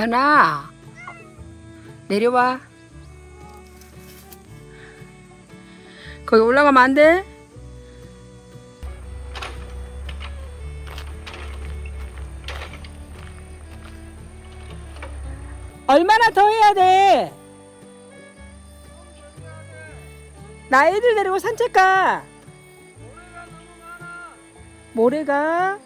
연아 내려와 거기 올라가면 안 돼? 얼마나 더 해야 돼? 나 애들 데리고 산책 가. 모래가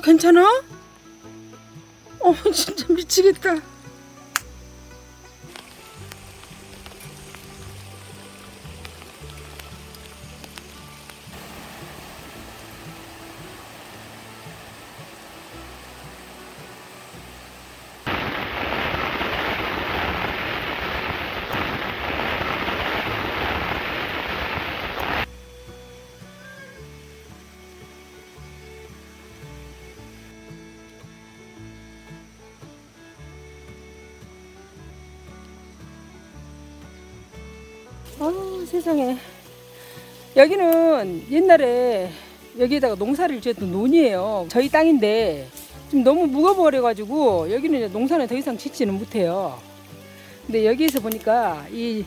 괜찮아? 어 진짜 미치겠다. 아 세상에. 여기는 옛날에 여기에다가 농사를 지었던 논이에요. 저희 땅인데 좀 너무 무거워버려 가지고 여기는 농사는 더 이상 짓지는 못해요. 근데 여기에서 보니까 이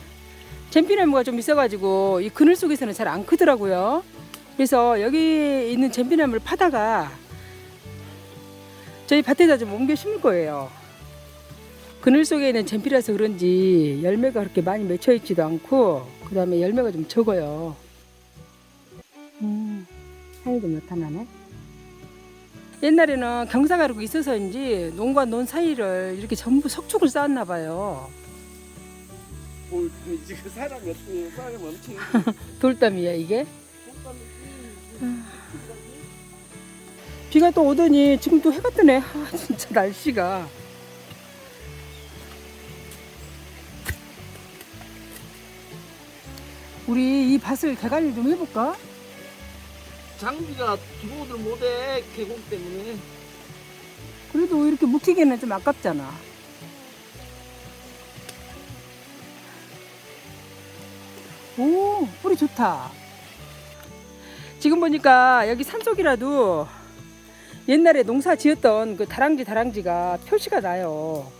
잼피나무가 좀 있어가지고 이 그늘 속에서는 잘 안 크더라고요. 그래서 여기 있는 잼피나무를 파다가 저희 밭에다 좀 옮겨 심을 거예요 그늘 속에 있는 잼피라서 그런지 열매가 그렇게 많이 맺혀 있지도 않고 그 다음에 열매가 좀 적어요. 음, 향이도 나타나네. 옛날에는 경사가루가 있어서인지 논과 논 사이를 이렇게 전부 석축을 쌓았나 봐요. 뭘 지금 사람이 어떻게 사람이 엄청 돌담이야 이게. 비가 또 오더니 지금 또 해가 뜨네. 아, 진짜 날씨가. 우리 이 밭을 개관리 좀 해볼까? 장비가 들어오들 못해 계곡 때문에 그래도 이렇게 묵히기에는 좀 아깝잖아. 오, 뿌리 좋다. 지금 보니까 여기 산속이라도 옛날에 농사 지었던 그 다랑지 다랑지가 표시가 나요.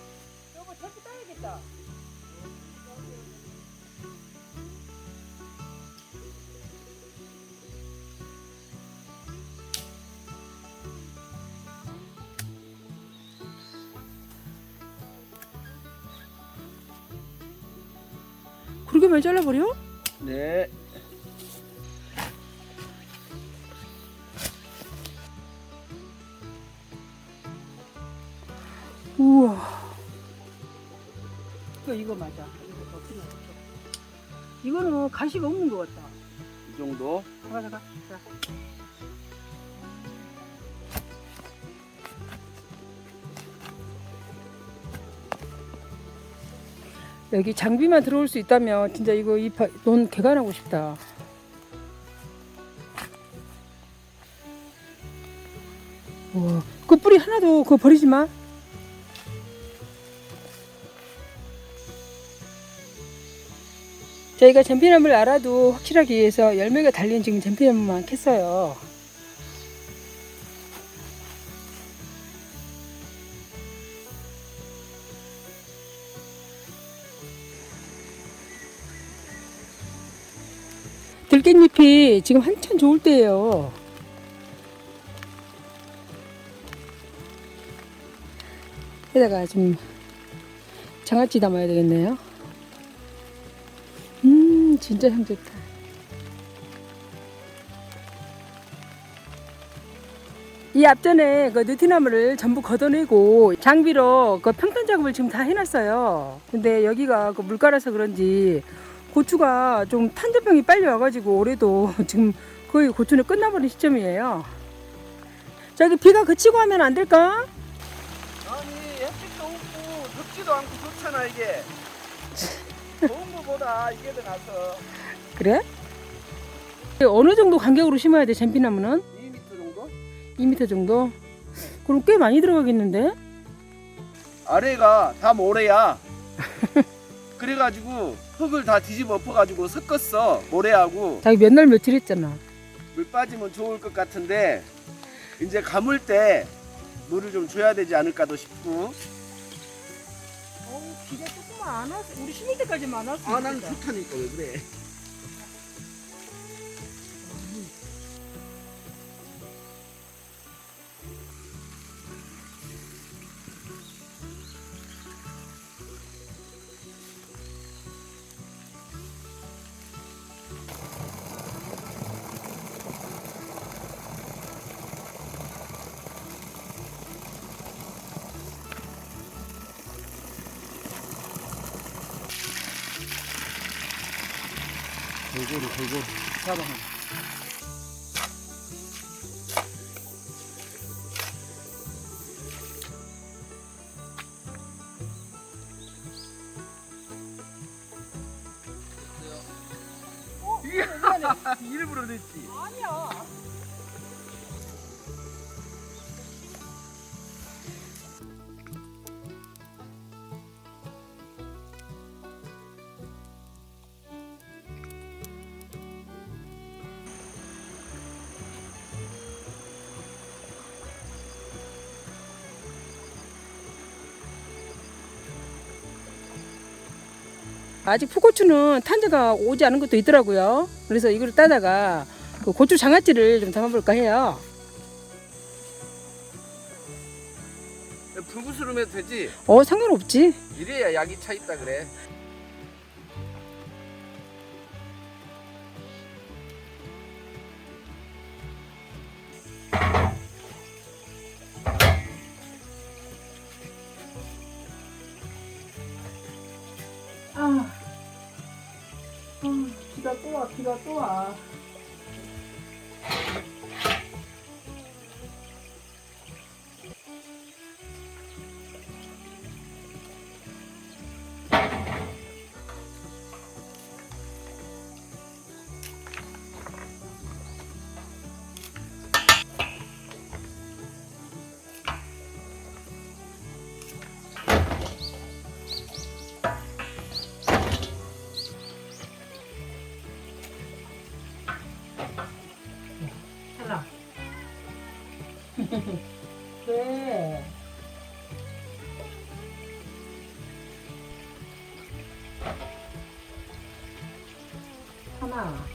많이 잘라버려? 네 우와. 이거 이거 맞아. 이거 더 필요하죠. 이거는 가시가 없는 것 같다. 이 정도 가가 가가. 여기 장비만 들어올 수 있다면 진짜 이거 이논 개간하고 싶다. 우와, 그 뿌리 하나도 그거 버리지 마. 저희가 잼피나무를 알아도 확실하기 위해서 열매가 달린 지금 잼피나무만 캤어요. 들깻잎이 지금 한참 좋을 때예요. 여기다가 좀 장아찌 담아야 되겠네요. 음, 진짜 향 좋다. 이 앞전에 그 느티나무를 전부 걷어내고 장비로 그 평탄 작업을 지금 다 해놨어요. 근데 여기가 그 물가라서 그런지 고추가 좀 탄저병이 빨리 와가지고 올해도 지금 거의 고추는 끝나버린 시점이에요. 저기 비가 그치고 하면 안 될까? 아니 햇빛도 없고 덥지도 않고 좋잖아 이게. 좋은 거보다 이게 더 나서 그래? 어느 정도 간격으로 심어야 돼, 잼피나무는? 2m 정도? 2m 정도? 그럼 꽤 많이 들어가겠는데? 아래가 다 모래야. 그래가지고 흙을 다 뒤집어 엎어가지고 섞었어 모래하고 자기 몇 날 며칠 했잖아. 물 빠지면 좋을 것 같은데 이제 감을 때 물을 좀 줘야 되지 않을까도 싶고 어, 비가 조금만 안 왔어. 우리 심을 때까지만 안 왔어. 아난 좋다니까 왜 그래 고루 골고루 잡아 일부러 냈지 아니야. 아직 풋고추는 탄저가 오지 않은 것도 있더라고요. 그래서 이걸 따다가 그 고추 장아찌를 좀 담아볼까 해요. 불구스름 해도 되지 어, 상관없지. 이래야 약이 차 있다 그래 비가 또 와, 네. 하나.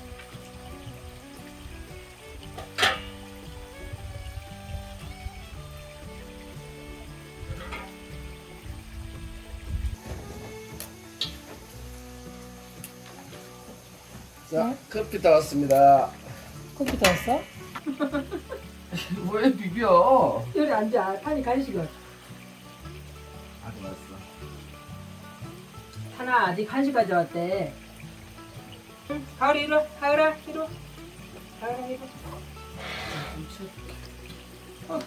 자 커피 다 왔습니다 커피 다 왔어? 왜 비벼 여기 앉아. 탄이 간식을. 아직 왔어 하나 아직 간식 가져왔대. 가을이 이리 와. 가을아 이리 와. 가을아 이리 와. 어.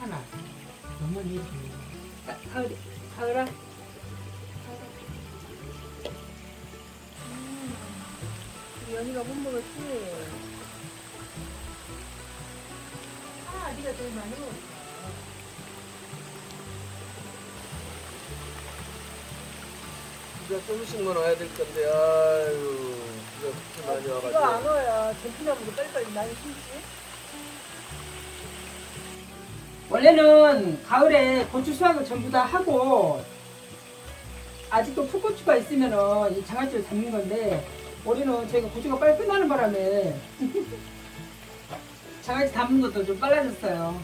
하나. 너무 이렇게. 가- 가을이 가을아. 연이가 못 먹었지. 아, 네가 제일 많이 먹었어. 비가 조금씩만 와야 될 건데 아유 비가 그렇게 많이 이거 안 와가지고 와야 전투나무도 빨리빨리 많이 심지. 원래는 가을에 고추 수확을 전부 다 하고 아직도 풋고추가 있으면은 이 장아찌를 담는 건데 우리는 제가 고추가 빨리 끝나는 바람에 장아찌 담은 것도 좀 빨라졌어요.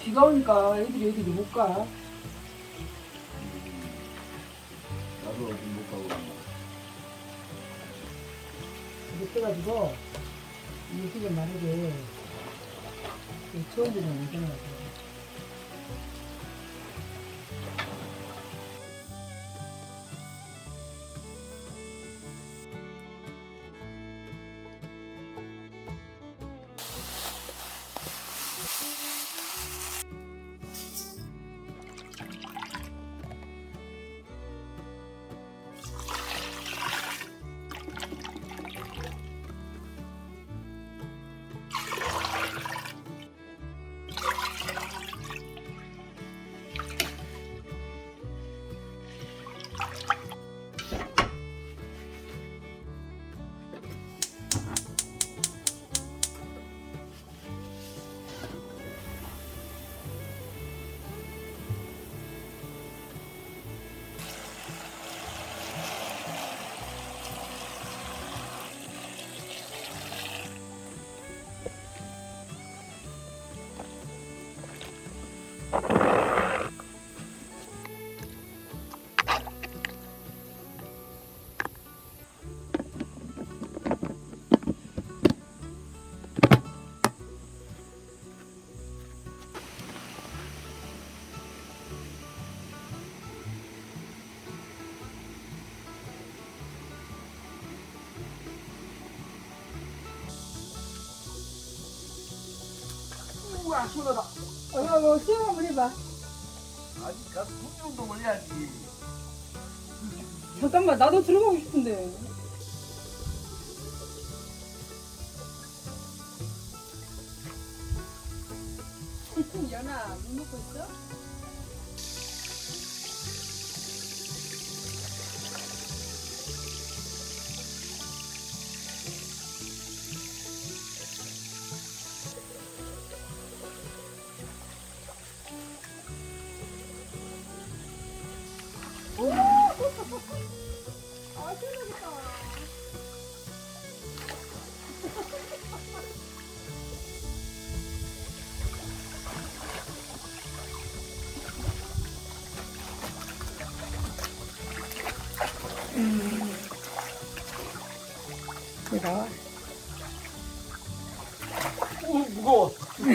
비가 오니까 애들이 여기도 못 가. 나도 어디 못 가고 그래가지고 이게 지금 만약에 처음 보는 거잖아요. 우와 시원하다. 어, 뭐 시험 한번 해봐. 아직 가서 숨 운동을 해야지. 잠깐만 나도 들어가고 싶은데. 연아 물 먹고 있어?